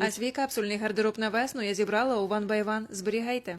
А свій капсульний гардероб на весну я зібрала у by One. Зберігайте.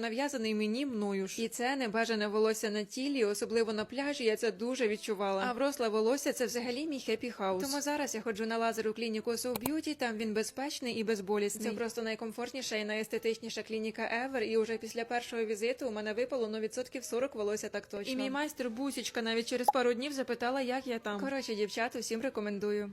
нав'язаний мені мною ж. І це небажане волосся на тілі, особливо на пляжі. Я це дуже відчувала. А вросле волосся це взагалі мій хеппі хаус. Тому зараз я ходжу на лазер у клініку So Beauty, Там він безпечний і безболісний. Це просто найкомфортніша і найестетичніша клініка ever. І вже після першого візиту у мене випало ну відсотків 40 волосся так точно. І мій майстер Бусічка навіть через пару днів запитала, як я там. Коротше, дівчата, всім рекомендую.